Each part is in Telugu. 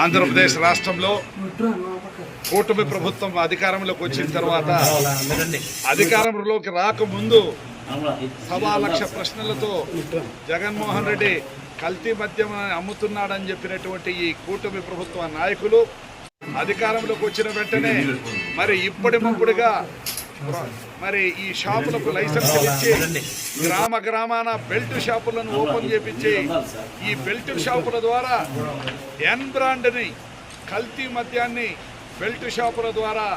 ఆంధ్రప్రదేశ్ రాష్ట్రంలో కూటమి ప్రభుత్వం అధికారంలోకి వచ్చిన తర్వాత అధికారంలోకి రాకముందు సవా లక్ష ప్రశ్నలతో జగన్మోహన్ రెడ్డి కల్తీ మద్యం అమ్ముతున్నాడని చెప్పినటువంటి ఈ కూటమి ప్రభుత్వ నాయకులు అధికారంలోకి వచ్చిన వెంటనే మరి ఇప్పటి ముప్పుడుగా మరి ఈ షాపులకు లైసెన్స్ ఇచ్చి గ్రామ గ్రామాన బెల్ట్ షాపులను ఓపెన్ చేపించి ఈ బెల్ట్ షాపుల ద్వారా ఎన్ బ్రాండ్ని కల్తీ మద్యాన్ని బెల్ట్ షాపుల ద్వారా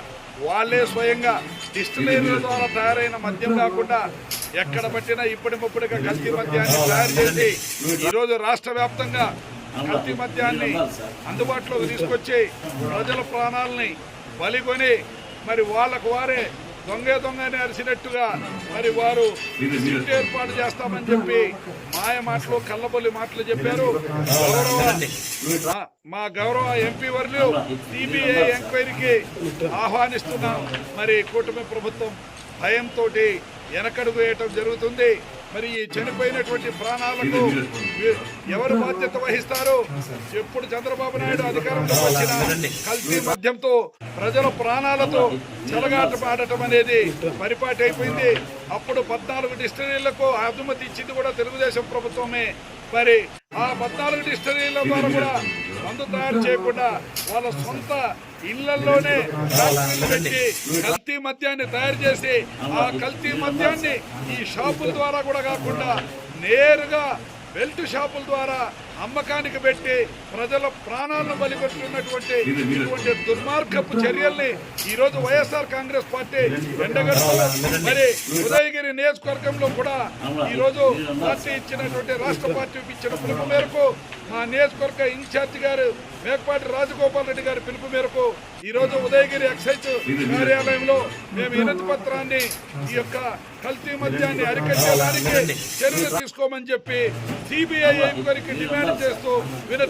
వాళ్ళే స్వయంగా డిస్టిలరీల ద్వారా తయారైన మద్యం కాకుండా ఎక్కడ పట్టినా ఇప్పటి ముప్పుడుగా కల్తీ మద్యాన్ని తయారు చేసి ఈరోజు రాష్ట్ర వ్యాప్తంగా కల్తీ మద్యాన్ని అందుబాటులోకి తీసుకొచ్చి ప్రజల ప్రాణాలని బలికొని మరి వాళ్ళకు వారే దొంగ దొంగని అరిచినట్టుగా మరి వారు సీట్ ఏర్పాటు చేస్తామని చెప్పి మాయ మాటలు కళ్ళబొల్లి మాటలు చెప్పారు. గౌరవ మా- మా గౌరవ ఎంపీ వర్లు సిబిఐ ఎంక్వైరీకి ఆహ్వానిస్తున్నాం. మరి కూటమి ప్రభుత్వం భయంతో వెనకడుగు వేయటం జరుగుతుంది. మరి ఈ చనిపోయినటువంటి ప్రాణాలకు ఎవరు బాధ్యత వహిస్తారు? ఎప్పుడు చంద్రబాబు నాయుడు అధికారంలోకి వచ్చిన కల్తీ మద్యంతో ప్రజల ప్రాణాలతో చెలగాట ఆడటం అనేది పరిపాటి అయిపోయింది. అప్పుడు పద్నాలుగు డిస్టరీలకు అనుమతి ఇచ్చింది కూడా తెలుగుదేశం ప్రభుత్వమే. మరి ఆ పద్నాలుగు డిస్టరీల ద్వారా కూడా మందు తయారు చేయకుండా వాళ్ళ సొంత ఇళ్ళలోనే పెట్టి కల్తీ మద్యాన్ని తయారు చేసి ఆ కల్తీ మద్యాన్ని ఈ షాపుల ద్వారా కూడా కాకుండా నేరుగా బెల్ట్ షాపుల ద్వారా అమ్మకానికి పెట్టి ప్రజల ప్రాణాలను బలికొట్టున్నటువంటి ఇటువంటి దుర్మార్గపు చర్యల్ని ఈ రోజు వైఎస్ఆర్ కాంగ్రెస్ పార్టీ ఎండగడుతుంది మరి ఉదయగిరి నియోజకవర్గంలో కూడా ఈ రోజు పార్టీ ఇచ్చినటువంటి రాష్ట్ర పార్టీ ఇచ్చిన పిలుపు మేరకు మా నియోజకవర్గ ఇన్ఛార్జి గారు మేకపాటి రాజగోపాల్ రెడ్డి గారి పిలుపు మేరకు ఈ రోజు ఉదయగిరి ఎక్సైజ్ కార్యాలయంలో మేము వినతి పత్రాన్ని ఈ యొక్క కల్తీ మద్యాన్ని అరికట్టడానికి చర్యలు తీసుకోమని చెప్పి సిబిఐ ఎంక్వైరీకి డిమాండ్ చేస్తూ వినతి